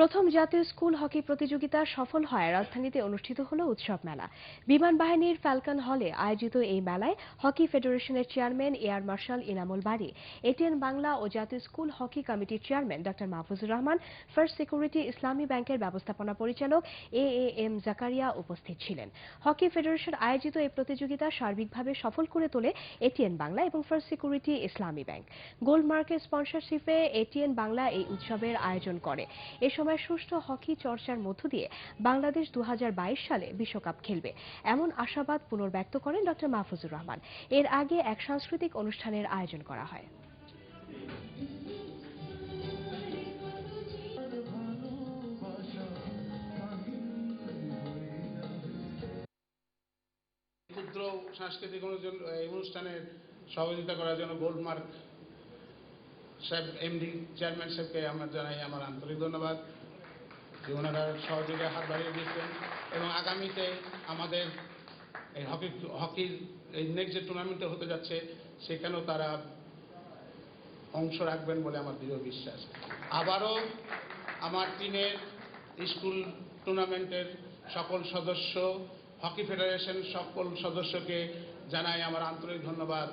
প্রথম জাতীয় school hockey প্রতিযোগিতা সফল হয় রাজধানীতে অনুষ্ঠিত হলো উৎসব মেলা। বিমান বাহিনীর ফ্যালকন হলে আয়োজিত এই মেলায় হকি ফেডারেশনের chairman air marshal Inamul Bari, ATN Bangla ও জাতীয় স্কুল হকি কমিটির চেয়ারম্যান ড মাহফুজুর রহমান, ফার্স্ট সিকিউরিটি ইসলামী ব্যাংকের ব্যবস্থাপনা পরিচালক এ এ এম জাকারিয়া উপস্থিত ছিলেন। হকি ফেডারেশন আয়োজিত এই প্রতিযোগিতা সার্বিকভাবে সফল করে তোলে এটিএন বাংলা এবং ফার্স্ট সিকিউরিটি ইসলামী ব্যাংক। গোল্ডমার্কের স্পন্সরশিপে এটিএন বাংলা এই উৎসবের আয়োজন করে। এ সময় সুষ্ঠু হকি চর্চার মধ্য দিয়ে বাংলাদেশ দু সালে বিশ্বকাপ খেলবে। এমন আশাবাদ পুনর্ব্যক্ত করেন ড. মাহফুজুর রহমান। এর আগে এক সাংস্কৃতিক অনুষ্ঠানের আয়োজন করা হয়। ক্ষুদ্র সাংস্কৃতিক অনুষ্ঠানের সহযোগিতা করার জন্য গোল্ডমার্ক সাহেব এমডি চেয়ারম্যান সাহেবকে আমরা জানাই আমার আন্তরিক ধন্যবাদ যে ওনারা সহযোগে হাত বাড়িয়ে দিচ্ছেন এবং আগামীতে আমাদের এই হকি, হকির এই নেক্সট যে টুর্নামেন্টে হতে যাচ্ছে, সেখানেও তারা অংশ রাখবেন বলে আমার দৃঢ় বিশ্বাস। আবারও আমার টিমের স্কুল টুর্নামেন্টের সকল সদস্য, হকি ফেডারেশন সকল সদস্যকে জানাই আমার আন্তরিক ধন্যবাদ।